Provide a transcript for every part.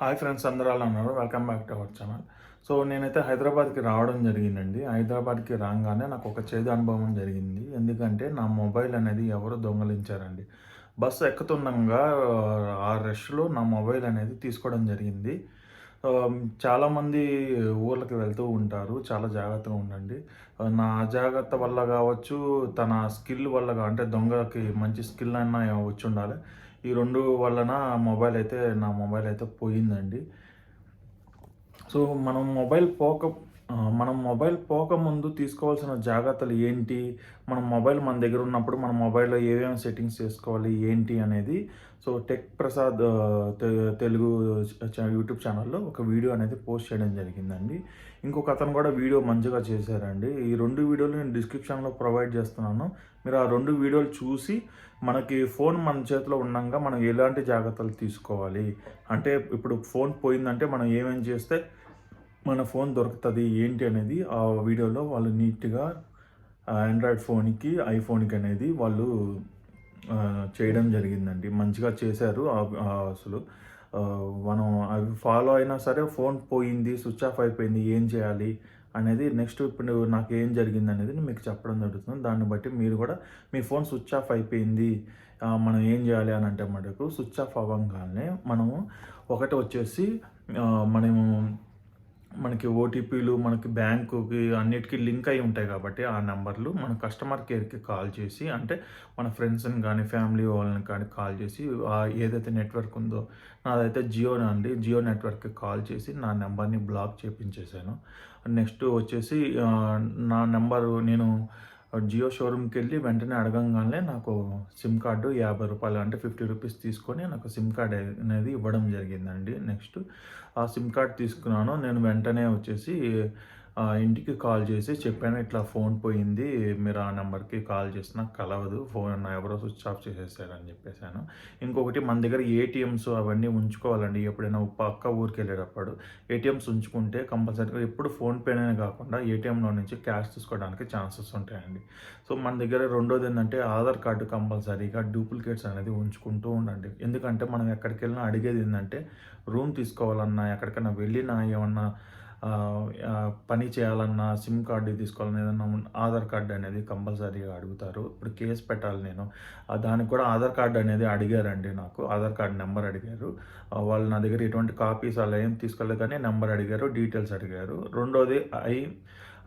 Hi friends అందరూ అలా ఉన్నారు? Welcome back to our channel. So నేనైతే హైదరాబాద్కి రావడం జరిగిందండి. హైదరాబాద్కి రాగానే నాకు ఒక చేదు అనుభవం జరిగింది. ఎందుకంటే నా మొబైల్ అనేది ఎవరు దొంగలించారండి. బస్సు ఎక్కుతుండగా ఆ రష్లో నా మొబైల్ అనేది తీసుకోవడం జరిగింది. చాలామంది ఊర్లకు వెళ్తూ ఉంటారు. చాలా జాగ్రత్తగా ఉండండి. నా అజాగ్రత్త వల్ల కావచ్చు తన స్కిల్ వల్ల అంటే దొంగకి మంచి స్కిల్ అయినా వచ్చి ఉండాలి. ఈ రెండు వలన మొబైల్ అయితే నా మొబైల్ అయితే పోయిందండి. సో మనం మొబైల్ పోక మనం మొబైల్ పోకముందు తీసుకోవాల్సిన జాగ్రత్తలు ఏంటి? మన మొబైల్ మన దగ్గర ఉన్నప్పుడు మన మొబైల్లో ఏమేమి సెట్టింగ్స్ చేసుకోవాలి? ఏంటి అనేది. So tech Prasad Telugu YouTube ఛానల్లో ఒక వీడియో అనేది పోస్ట్ చేయడం జరిగిందండి. ఇంకొక అతను కూడా వీడియో మంచిగా చేశారండి. ఈ రెండు వీడియోలు నేను డిస్క్రిప్షన్లో ప్రొవైడ్ చేస్తున్నాను. మీరు ఆ రెండు వీడియోలు చూసి మనకి ఫోన్ మన చేతిలో ఉండగా మనం ఎలాంటి జాగ్రత్తలు తీసుకోవాలి? అంటే ఇప్పుడు ఫోన్ పోయిందంటే మనం ఏమేం చేస్తే మన ఫోన్ దొరుకుతుంది ఏంటి అనేది ఆ వీడియోలో వాళ్ళు నీట్గా ఆండ్రాయిడ్ ఫోన్కి ఐఫోన్కి అనేది వాళ్ళు చేయడం జరిగిందండి. మంచిగా చేశారు అసలు. మనం అవి ఫాలో అయినా సరే ఫోన్ పోయింది స్విచ్ ఆఫ్ అయిపోయింది ఏం చేయాలి అనేది నెక్స్ట్ ఇప్పుడు నాకు ఏం జరిగింది అనేది మీకు చెప్పడం జరుగుతుంది. దాన్ని బట్టి మీరు కూడా మీ ఫోన్ స్విచ్ ఆఫ్ అయిపోయింది మనం ఏం చేయాలి అని అంటే మటుకు స్విచ్ ఆఫ్ అవ్వగానే మనము ఒకటి వచ్చేసి మనము మనకి ఓటీపీలు మనకి బ్యాంకుకి అన్నిటికీ లింక్ అయి ఉంటాయి కాబట్టి ఆ నెంబర్లు మన కస్టమర్ కేర్కి కాల్ చేసి అంటే మన ఫ్రెండ్స్ని కానీ ఫ్యామిలీ వాళ్ళని కానీ కాల్ చేసి ఏదైతే నెట్వర్క్ ఉందో నాదైతే జియో అండి జియో నెట్వర్క్కి కాల్ చేసి నా నెంబర్ని బ్లాక్ చేపించేశాను. నెక్స్ట్ వచ్చేసి నా నెంబరు నేను జియో షోరూమ్కి వెళ్ళి వెంటనే అడగంగానే నాకు సిమ్ కార్డు యాభై రూపాయలు అంటే ఫిఫ్టీ రూపీస్ తీసుకొని నాకు సిమ్ కార్డ్ అనేది ఇవ్వడం జరిగిందండి నెక్స్ట్. ఆ సిమ్ కార్డ్ తీసుకున్నాను. నేను వెంటనే వచ్చేసి ఇంటికి కాల్ చేసి చెప్పాను ఇట్లా ఫోన్ పోయింది మీరు ఆ నెంబర్కి కాల్ చేసినా కలవదు ఫోన్ ఎవరో స్విచ్ ఆఫ్ చేసేసారని చెప్పేశాను. ఇంకొకటి మన దగ్గర ఏటీఎమ్స్ అవన్నీ ఉంచుకోవాలండి ఎప్పుడైనా పక్క ఊరికి వెళ్ళేటప్పుడు. ఏటీఎమ్స్ ఉంచుకుంటే కంపల్సరీగా ఎప్పుడు ఫోన్పేనే కాకుండా ఏటీఎంలో నుంచి క్యాష్ తీసుకోవడానికి ఛాన్సెస్ ఉంటాయండి. సో మన దగ్గర రెండోది ఏంటంటే ఆధార్ కార్డు కంపల్సరీగా డూప్లికేట్స్ అనేది ఉంచుకుంటూ ఉండండి. ఎందుకంటే మనం ఎక్కడికి వెళ్ళినా అడిగేది ఏంటంటే రూమ్ తీసుకోవాలన్నా ఎక్కడికైనా వెళ్ళినా ఏమన్నా పని చేయాలన్నా సిమ్ కార్డు తీసుకోవాలన్నా ఏదన్నా ఆధార్ కార్డు అనేది కంపల్సరీగా అడుగుతారు. ఇప్పుడు కేసు పెట్టాలి నేను. దానికి కూడా ఆధార్ కార్డు అనేది అడిగారండి నాకు. ఆధార్ కార్డు నెంబర్ అడిగారు. వాళ్ళు నా దగ్గర ఎటువంటి కాపీస్ అలా ఏం తీసుకోలేదు కానీ నెంబర్ అడిగారు డీటెయిల్స్ అడిగారు. రెండోది ఐ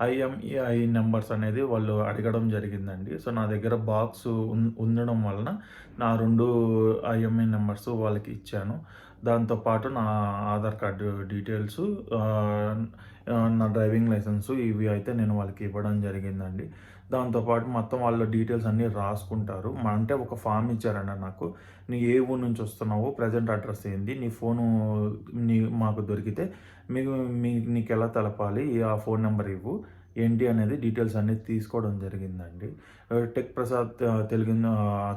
ఐఎంఈఐ నెంబర్స్ అనేది వాళ్ళు అడగడం జరిగిందండి. సో నా దగ్గర బాక్స్ ఉండడం వలన నా రెండు ఐఎంఈ నెంబర్స్ వాళ్ళకి ఇచ్చాను. దాంతోపాటు నా ఆధార్ కార్డు డీటెయిల్స్ నా డ్రైవింగ్ లైసెన్స్ ఇవి అయితే నేను వాళ్ళకి ఇవ్వడం జరిగిందండి. దాంతోపాటు మొత్తం వాళ్ళ డీటెయిల్స్ అన్నీ రాసుకుంటారు. అంటే ఒక ఫామ్ ఇచ్చారండి నాకు. నీ ఏ ఊరు నుంచి వస్తున్నావు? ప్రజెంట్ అడ్రస్ ఏంది? నీ ఫోను నీ మాకు దొరికితే మీకు మీ నీకు ఎలా తెలపాలి? ఆ ఫోన్ నెంబర్ ఇవ్వు. ఏంటి అనేది డీటెయిల్స్ అన్నీ తీసుకోవడం జరిగిందండి. టెక్ ప్రసాద్ తెలుగు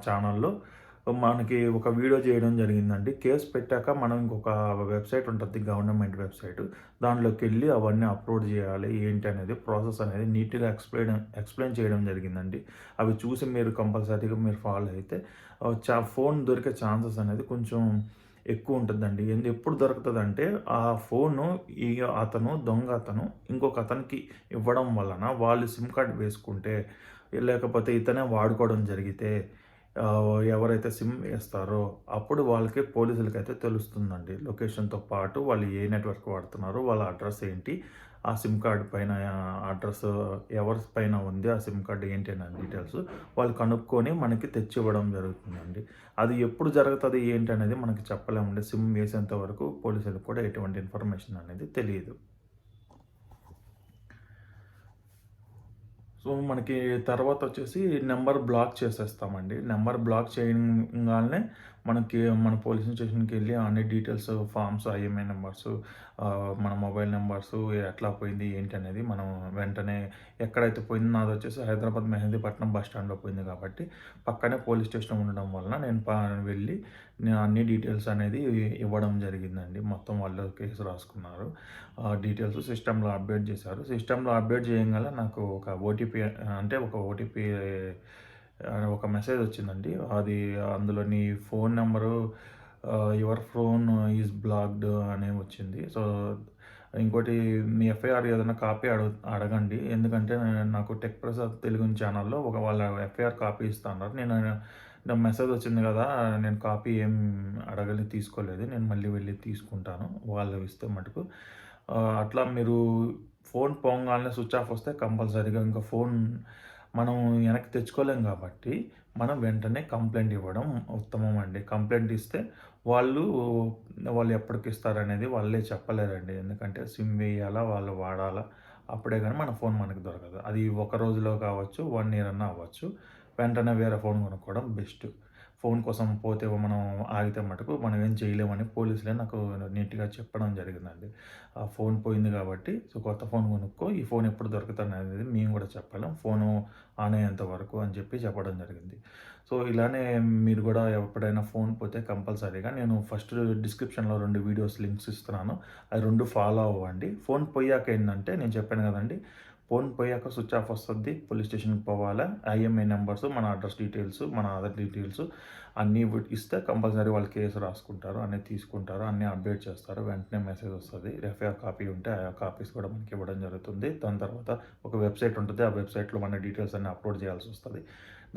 ఛానల్లో మనకి ఒక వీడియో చేయడం జరిగిందండి. కేసు పెట్టాక మనం ఇంకొక వెబ్సైట్ ఉంటుంది గవర్నమెంట్ వెబ్సైట్. దానిలోకి వెళ్ళి అవన్నీ అప్లోడ్ చేయాలి ఏంటి అనేది ప్రాసెస్ అనేది నీట్గా ఎక్స్ప్లెయిన్ ఎక్స్ప్లెయిన్ చేయడం జరిగిందండి. అవి చూసి మీరు కంపల్సరీగా మీరు ఫాలో అయితే చా ఫోన్ దొరికే ఛాన్సెస్ అనేది కొంచెం ఎక్కువ ఉంటుందండి. ఎందు ఎప్పుడు దొరుకుతుంది అంటే ఆ ఫోను ఈ అతను దొంగ అతను ఇంకొక అతనికి ఇవ్వడం వలన వాళ్ళు సిమ్ కార్డ్ వేసుకుంటే లేకపోతే ఇతనే వాడుకోవడం జరిగితే ఎవరైతే సిమ్ వేస్తారో అప్పుడు వాళ్ళకి పోలీసులకి అయితే తెలుస్తుందండి. లొకేషన్తో పాటు వాళ్ళు ఏ నెట్వర్క్ వాడుతున్నారో వాళ్ళ అడ్రస్ ఏంటి ఆ సిమ్ కార్డు పైన అడ్రస్ ఎవరి పైన ఉంది ఆ సిమ్ కార్డు ఏంటి అనే డీటెయిల్స్ వాళ్ళు కనుక్కొని మనకి తెచ్చి ఇవ్వడం జరుగుతుందండి. అది ఎప్పుడు జరుగుతుంది ఏంటి అనేది మనకి చెప్పలేమండి. సిమ్ వేసేంత వరకు పోలీసులకు కూడా ఎటువంటి ఇన్ఫర్మేషన్ అనేది తెలియదు. సో మనకి తర్వాత వచ్చేసి నెంబర్ బ్లాక్ చేసేస్తామండి. నెంబర్ బ్లాక్ చేయగానే మనకి మన పోలీస్ స్టేషన్కి వెళ్ళి అన్ని డీటెయిల్స్ ఫామ్స్ ఐఎంఐ నెంబర్స్ మన మొబైల్ నెంబర్స్ ఎట్లా పోయింది ఏంటి అనేది మనం వెంటనే ఎక్కడైతే పోయిందో నాది వచ్చేసి హైదరాబాద్ మెహదీపట్నం బస్ స్టాండ్లో పోయింది కాబట్టి పక్కనే పోలీస్ స్టేషన్ ఉండడం వలన నేను పా వెళ్ళి నేను అన్ని డీటెయిల్స్ అనేది ఇవ్వడం జరిగిందండి. మొత్తం వాళ్ళు కేసు రాసుకున్నారు. డీటెయిల్స్ సిస్టంలో అప్డేట్ చేశారు. సిస్టంలో అప్డేట్ చేయగల నాకు ఒక ఓటీపీ అంటే ఒక ఓటీపీ ఒక మెసేజ్ వచ్చిందండి. అది అందులో నీ phone number your phone is blocked అనే వచ్చింది. సో ఇంకోటి మీ ఎఫ్ఐఆర్ ఏదైనా కాపీ అడుగు అడగండి. ఎందుకంటే నాకు టెక్ ప్రసాద్ తెలుగు ఛానల్లో ఒక వాళ్ళ ఎఫ్ఐఆర్ కాపీ ఇస్తాను నేను నా మెసేజ్ వచ్చింది కదా నేను కాపీ ఏం అడగలి తీసుకోలేదు. నేను మళ్ళీ వెళ్ళి తీసుకుంటాను. వాళ్ళు ఇస్తే మటుకు. అట్లా మీరు ఫోన్ పోగానే స్విచ్ ఆఫ్ వస్తే కంపల్సరీగా ఇంకా ఫోన్ మనం వెనక్కి తెచ్చుకోలేం కాబట్టి మనం వెంటనే కంప్లైంట్ ఇవ్వడం ఉత్తమం అండి. కంప్లైంట్ ఇస్తే వాళ్ళు వాళ్ళు ఎప్పటికి ఇస్తారనేది వాళ్ళే చెప్పలేరండి. ఎందుకంటే సిమ్ వేయాలా వాళ్ళు వాడాలా అప్పుడే కానీ మన ఫోన్ మనకు దొరకదు. అది ఒక రోజులో కావచ్చు వన్ ఇయర్ అన్నా అవ్వచ్చు. వెంటనే వేరే ఫోన్ కొనుక్కోవడం బెస్ట్. ఫోన్ కోసం పోతే మనం ఆగితే మటుకు మనం ఏం చేయలేమని పోలీసులే నాకు నీట్గా చెప్పడం జరిగిందండి. ఆ ఫోన్ పోయింది కాబట్టి సో కొత్త ఫోన్ కొనుక్కో ఈ ఫోన్ ఎప్పుడు దొరుకుతుంది అనేది మేము కూడా చెప్పలేం. ఫోను ఆన్ అయ్యేంత వరకు అని చెప్పి చెప్పడం జరిగింది. సో ఇలానే మీరు కూడా ఎప్పుడైనా ఫోన్ పోతే కంపల్సరీగా నేను ఫస్ట్ డిస్క్రిప్షన్లో రెండు వీడియోస్ లింక్స్ ఇస్తున్నాను. అవి రెండు ఫాలో అవ్వండి. ఫోన్ పోయాక ఏంటంటే నేను చెప్పాను కదండి ఫోన్ పోయాక స్విచ్ ఆఫ్ వస్తుంది పోలీస్ స్టేషన్కి పోవాలా? ఐఎంఐ నెంబర్స్ మన అడ్రస్ డీటెయిల్స్ మన ఆధార్ డీటెయిల్స్ అన్నీ ఇస్తే కంపల్సరీ వాళ్ళు కేసు రాసుకుంటారు అన్నీ తీసుకుంటారు అన్నీ అప్డేట్ చేస్తారు వెంటనే మెసేజ్ వస్తుంది. ఎఫ్ఐఆర్ కాపీ ఉంటే ఆ కాపీస్ కూడా మనకి ఇవ్వడం జరుగుతుంది. దాని తర్వాత ఒక వెబ్సైట్ ఉంటుంది ఆ వెబ్సైట్లో మన డీటెయిల్స్ అన్నీ అప్లోడ్ చేయాల్సి వస్తుంది.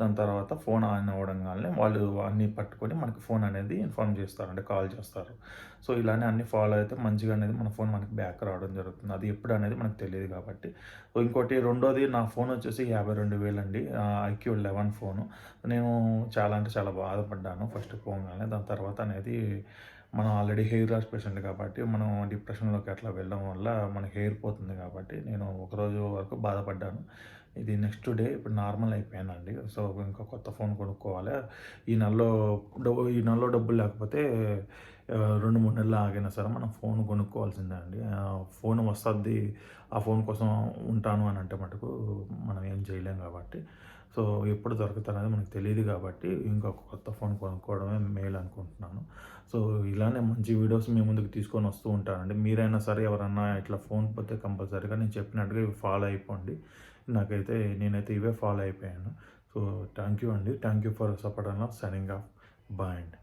దాని తర్వాత ఫోన్ ఆన్ అవ్వడంగానే వాళ్ళు అన్నీ పట్టుకొని మనకి ఫోన్ అనేది ఇన్ఫార్మ్ చేస్తారు అంటే కాల్ చేస్తారు. సో ఇలానే అన్ని ఫాలో అయితే మంచిగా అనేది మన ఫోన్ మనకి బ్యాక్ రావడం జరుగుతుంది. అది ఎప్పుడు అనేది మనకు తెలియదు కాబట్టి. సో ఇంకోటి రెండోది నా ఫోన్ వచ్చేసి యాభై రెండు వేలు అండి ఐక్యూ లెవెన్ ఫోను. నేను చాలా అంటే చాలా బాధపడ్డాను ఫస్ట్ పోగానే. దాని తర్వాత అనేది మనం ఆల్రెడీ హెయిర్ లాస్ పేషెంట్ కాబట్టి మనం డిప్రెషన్లోకి అట్లా వెళ్ళడం వల్ల మన హెయిర్ పోతుంది కాబట్టి నేను ఒకరోజు వరకు బాధపడ్డాను. ఇది నెక్స్ట్ డే ఇప్పుడు నార్మల్ అయిపోయానండి సో ఇంకా కొత్త ఫోన్ కొనుక్కోవాలి. ఈ నెలలో డబ్బు ఈ నెలలో డబ్బులు లేకపోతే రెండు మూడు నెలలు ఆగినా సరే మనం ఫోన్ కొనుక్కోవాల్సిందే అండి. ఫోన్ వస్తుంది ఆ ఫోన్ కోసం ఉంటాను అని అంటే మటుకు మనం ఏం చేయలేం కాబట్టి. సో ఎప్పుడు దొరుకుతారనేది మనకు తెలియదు కాబట్టి ఇంకొక కొత్త ఫోన్ కొనుక్కోవడమే మేలు అనుకుంటున్నాను. సో ఇలానే మంచి వీడియోస్ మీ ముందుకు తీసుకొని వస్తూ ఉంటానండి. మీరైనా సరే ఎవరన్నా ఇట్లా ఫోన్ పోతే కంపల్సరీగా నేను చెప్పినట్టుగా ఇవి ఫాలో అయిపోండి. నాకైతే నేనైతే ఇవే ఫాలో అయిపోయాను. సో థ్యాంక్ యూ అండి. థ్యాంక్ యూ ఫర్ సపోర్ట్ అన్న సైనింగ్ ఆఫ్. బాయ్ అండి.